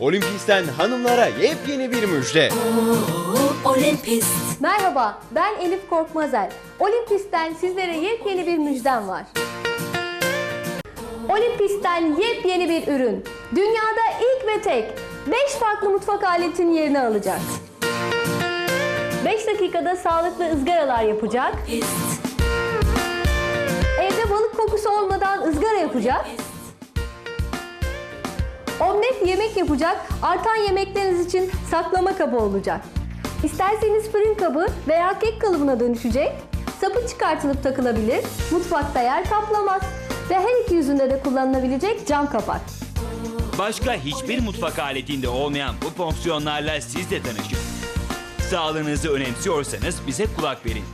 Olimpis'ten hanımlara yepyeni bir müjde. Olympus. Merhaba, ben Elif Korkmazel. Olimpis'ten sizlere yepyeni bir müjdem var. Olimpis'ten yepyeni bir ürün. Dünyada ilk ve tek 5 farklı mutfak aletinin yerini alacak. 5 dakikada sağlıklı ızgaralar yapacak. Pist. Evde balık kokusu olmadan ızgara yapacak. Omlet yemek yapacak, artan yemekleriniz için saklama kabı olacak. İsterseniz fırın kabı veya kek kalıbına dönüşecek. Sapı çıkartılıp takılabilir, mutfakta yer kaplamaz ve her iki yüzünde de kullanılabilecek cam kapak. Başka hiçbir mutfak aletinde olmayan bu fonksiyonlarla siz de tanışın. Sağlığınızı önemsiyorsanız bize kulak verin.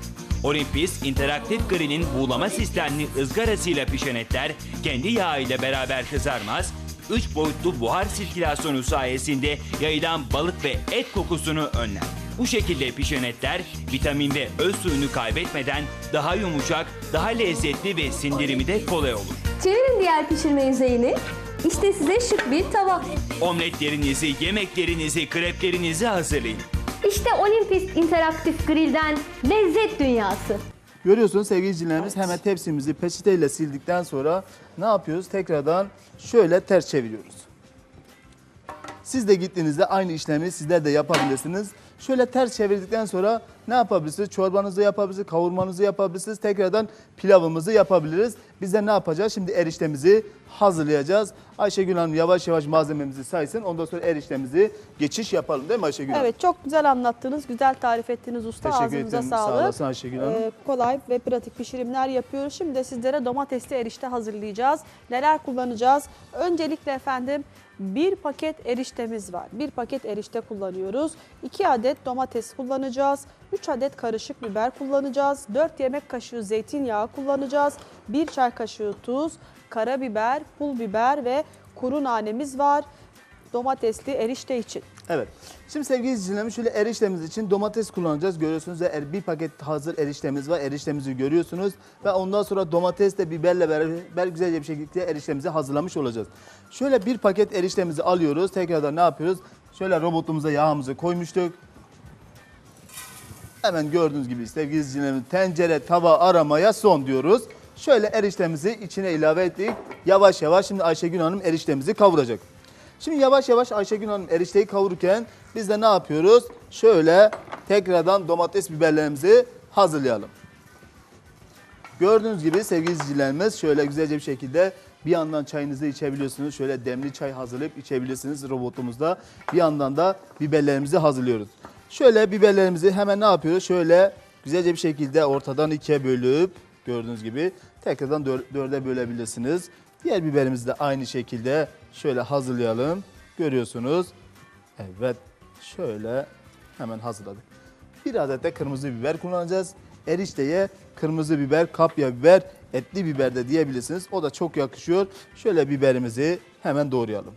Olympus interaktif grillin buğulama sistemli ızgarasıyla pişen etler kendi yağı ile beraber kızarmaz, 3 boyutlu buhar sirkülasyonu sayesinde yayılan balık ve et kokusunu önler. Bu şekilde pişen etler vitamin ve öz suyunu kaybetmeden daha yumuşak, daha lezzetli ve sindirimi de kolay olur. Çevirin diğer pişirme yüzeyini. İşte size şık bir tava. Omletlerinizi, yemeklerinizi, kreplerinizi hazırlayın. İşte Olympus interaktif grillden lezzet dünyası. Görüyorsunuz sevgili izleyicilerimiz hemen tepsimizi peçeteyle sildikten sonra ne yapıyoruz? Tekrardan şöyle ters çeviriyoruz. Siz de gittiğinizde aynı işlemi sizler de yapabilirsiniz. Şöyle ters çevirdikten sonra ne yapabilirsiniz? Çorbanızı yapabilirsiniz, kavurmanızı yapabilirsiniz. Tekrardan pilavımızı yapabiliriz. Biz de ne yapacağız? Şimdi eriştemizi hazırlayacağız. Ayşegül Hanım yavaş yavaş malzememizi saysın. Ondan sonra eriştemizi geçiş yapalım değil mi Ayşegül Hanım? Evet çok güzel anlattınız, güzel tarif ettiniz usta. Teşekkür Ağzınıza ederim. Sağ sağlık. olasın Ayşegül Hanım. Ee, kolay ve pratik pişirimler yapıyoruz. Şimdi de sizlere domatesli erişte hazırlayacağız. Neler kullanacağız? Öncelikle efendim bir paket eriştemiz var. Bir paket erişte kullanıyoruz. 2 adet domates kullanacağız. 3 adet karışık biber kullanacağız. 4 yemek kaşığı zeytinyağı kullanacağız. 1 çay kaşığı tuz, karabiber, pul biber ve kuru nanemiz var. Domatesli erişte için. Evet. Şimdi sevgili izleyicilerimiz şöyle eriştemiz için domates kullanacağız. Görüyorsunuz er- bir paket hazır eriştemiz var. Eriştemizi görüyorsunuz. Ve ondan sonra domatesle biberle beraber güzelce bir şekilde eriştemizi hazırlamış olacağız. Şöyle bir paket eriştemizi alıyoruz. Tekrardan ne yapıyoruz? Şöyle robotumuza yağımızı koymuştuk. Hemen gördüğünüz gibi sevgili izleyicilerimiz tencere, tava aramaya son diyoruz. Şöyle eriştemizi içine ilave ettik. Yavaş yavaş şimdi Ayşegül Hanım eriştemizi kavuracak. Şimdi yavaş yavaş Ayşegül Hanım erişteyi kavururken biz de ne yapıyoruz? Şöyle tekrardan domates biberlerimizi hazırlayalım. Gördüğünüz gibi sevgili izleyicilerimiz şöyle güzelce bir şekilde bir yandan çayınızı içebiliyorsunuz. Şöyle demli çay hazırlayıp içebilirsiniz robotumuzda. Bir yandan da biberlerimizi hazırlıyoruz. Şöyle biberlerimizi hemen ne yapıyoruz? Şöyle güzelce bir şekilde ortadan ikiye bölüp gördüğünüz gibi tekrardan dör- dörde bölebilirsiniz. Diğer biberimizi de aynı şekilde şöyle hazırlayalım. Görüyorsunuz. Evet şöyle hemen hazırladık. Bir adet de kırmızı biber kullanacağız. Erişteye kırmızı biber, kapya biber, etli biber de diyebilirsiniz. O da çok yakışıyor. Şöyle biberimizi hemen doğrayalım.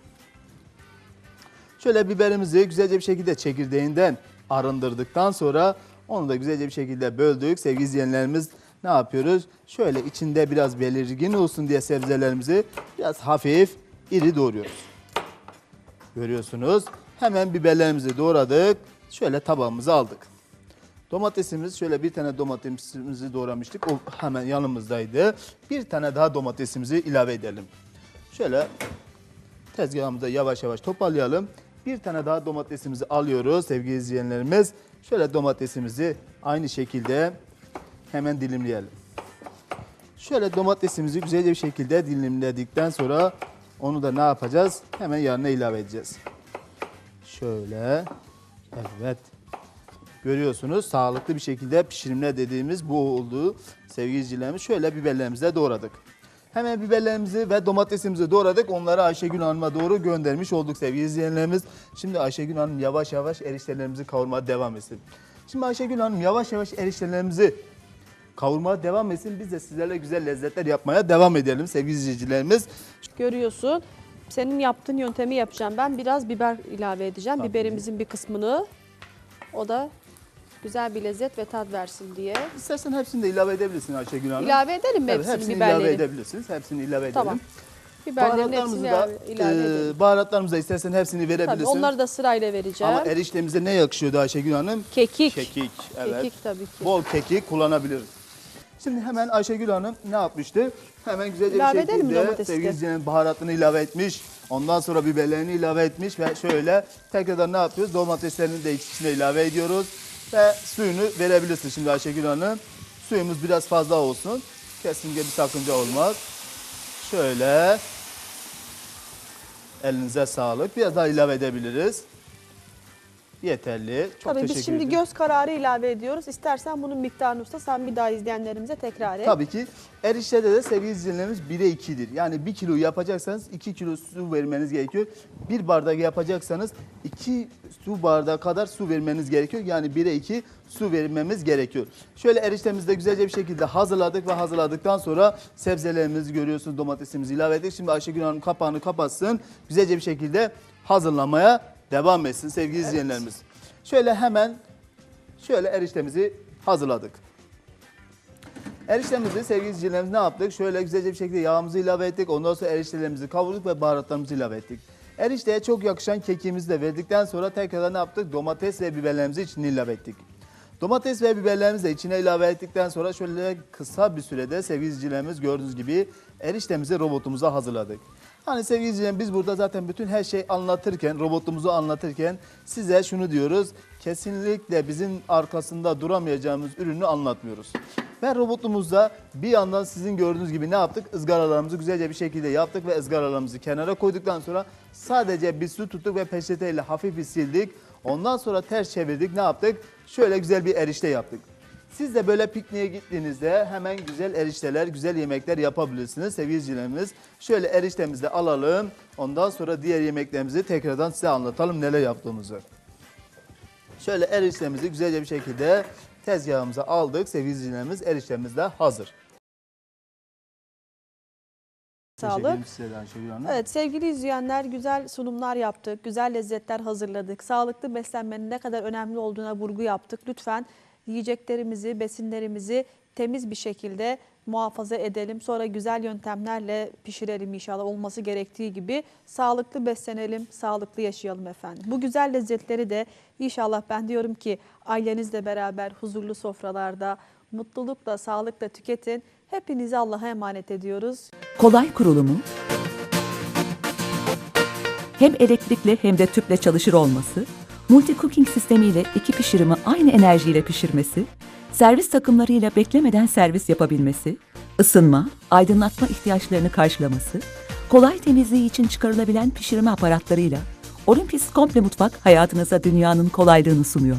Şöyle biberimizi güzelce bir şekilde çekirdeğinden arındırdıktan sonra onu da güzelce bir şekilde böldük. Sevgili izleyenlerimiz ne yapıyoruz? Şöyle içinde biraz belirgin olsun diye sebzelerimizi biraz hafif iri doğruyoruz. Görüyorsunuz. Hemen biberlerimizi doğradık. Şöyle tabağımıza aldık. Domatesimiz şöyle bir tane domatesimizi doğramıştık. O hemen yanımızdaydı. Bir tane daha domatesimizi ilave edelim. Şöyle tezgahımıza yavaş yavaş toparlayalım. Bir tane daha domatesimizi alıyoruz sevgili izleyenlerimiz. Şöyle domatesimizi aynı şekilde hemen dilimleyelim. Şöyle domatesimizi güzelce bir şekilde dilimledikten sonra onu da ne yapacağız? Hemen yanına ilave edeceğiz. Şöyle. Evet. Görüyorsunuz sağlıklı bir şekilde pişirimler dediğimiz bu oldu. Sevgili izleyicilerimiz şöyle biberlerimizi doğradık. Hemen biberlerimizi ve domatesimizi doğradık. Onları Ayşegül Hanım'a doğru göndermiş olduk sevgili izleyenlerimiz. Şimdi Ayşegül Hanım yavaş yavaş eriştelerimizi kavurmaya devam etsin. Şimdi Ayşegül Hanım yavaş yavaş eriştelerimizi kavurmaya devam etsin. Biz de sizlerle güzel lezzetler yapmaya devam edelim sevgili izleyicilerimiz. Görüyorsun. Senin yaptığın yöntemi yapacağım. Ben biraz biber ilave edeceğim. Tabii. Biberimizin bir kısmını. O da güzel bir lezzet ve tat versin diye. İstersen hepsini de ilave edebilirsin Ayşegül Hanım. İlave edelim mi Evet, hepsini hepsini biberleri? ilave edebilirsiniz. Hepsini ilave edelim. Tamam. Biberlerin hepsini da, ilave, edelim. e, baharatlarımızı da istersen hepsini Tabii verebilirsin. onları da sırayla vereceğim. Ama eriştemize ne yakışıyordu Ayşegül Hanım? Kekik. Kekik, evet. Kekik tabii ki. Bol kekik kullanabiliriz. Şimdi hemen Ayşegül Hanım ne yapmıştı? Hemen güzelce İlave bir şekilde sevgili baharatını ilave etmiş. Ondan sonra biberlerini ilave etmiş ve şöyle tekrardan ne yapıyoruz? Domateslerini de içine ilave ediyoruz. Ve suyunu verebilirsin şimdi Ayşegül Hanım. Suyumuz biraz fazla olsun. Kesinlikle bir sakınca olmaz. Şöyle. Elinize sağlık. Biraz daha ilave edebiliriz. Yeterli. Çok Tabii teşekkür biz şimdi ederim. göz kararı ilave ediyoruz. İstersen bunun miktarını usta sen bir daha izleyenlerimize tekrar et. Tabii ki eriştede de sevgili izleyenlerimiz 1'e 2'dir. Yani 1 kilo yapacaksanız 2 kilo su vermeniz gerekiyor. 1 bardak yapacaksanız 2 su bardağı kadar su vermeniz gerekiyor. Yani 1'e 2 su vermemiz gerekiyor. Şöyle eriştemizi de güzelce bir şekilde hazırladık ve hazırladıktan sonra sebzelerimizi görüyorsunuz domatesimizi ilave ettik. Şimdi Ayşegül Hanım kapağını kapatsın. Güzelce bir şekilde hazırlamaya devam etsin sevgili izleyenlerimiz. Şöyle hemen şöyle eriştemizi hazırladık. Eriştemizi sevgili izleyicilerimiz ne yaptık? Şöyle güzelce bir şekilde yağımızı ilave ettik. Ondan sonra eriştelerimizi kavurduk ve baharatlarımızı ilave ettik. Erişteye çok yakışan kekiğimizi de verdikten sonra tekrardan ne yaptık? Domates ve biberlerimizi içine ilave ettik. Domates ve biberlerimizi de içine ilave ettikten sonra şöyle kısa bir sürede sevgili izleyicilerimiz gördüğünüz gibi eriştemizi robotumuza hazırladık. Hani sevgili izleyicilerim biz burada zaten bütün her şey anlatırken, robotumuzu anlatırken size şunu diyoruz. Kesinlikle bizim arkasında duramayacağımız ürünü anlatmıyoruz. Ve robotumuzda bir yandan sizin gördüğünüz gibi ne yaptık? Izgaralarımızı güzelce bir şekilde yaptık ve ızgaralarımızı kenara koyduktan sonra sadece bir su tuttuk ve peçeteyle hafif bir sildik. Ondan sonra ters çevirdik. Ne yaptık? Şöyle güzel bir erişte yaptık. Siz de böyle pikniğe gittiğinizde hemen güzel erişteler, güzel yemekler yapabilirsiniz sevgili izleyicilerimiz. Şöyle eriştemizi de alalım. Ondan sonra diğer yemeklerimizi tekrardan size anlatalım neler yaptığımızı. Şöyle eriştemizi güzelce bir şekilde tezgahımıza aldık. Sevgili izleyicilerimiz eriştemiz de hazır. Sağlık. ederim size de Ayşegül Hanım. Evet sevgili izleyenler güzel sunumlar yaptık, güzel lezzetler hazırladık. Sağlıklı beslenmenin ne kadar önemli olduğuna vurgu yaptık. Lütfen yiyeceklerimizi, besinlerimizi temiz bir şekilde muhafaza edelim. Sonra güzel yöntemlerle pişirelim inşallah olması gerektiği gibi. Sağlıklı beslenelim, sağlıklı yaşayalım efendim. Bu güzel lezzetleri de inşallah ben diyorum ki ailenizle beraber huzurlu sofralarda mutlulukla, sağlıkla tüketin. Hepinizi Allah'a emanet ediyoruz. Kolay kurulumu, hem elektrikli hem de tüple çalışır olması, multi cooking sistemiyle iki pişirimi aynı enerjiyle pişirmesi, servis takımlarıyla beklemeden servis yapabilmesi, ısınma, aydınlatma ihtiyaçlarını karşılaması, kolay temizliği için çıkarılabilen pişirme aparatlarıyla Olympus Komple Mutfak hayatınıza dünyanın kolaylığını sunuyor.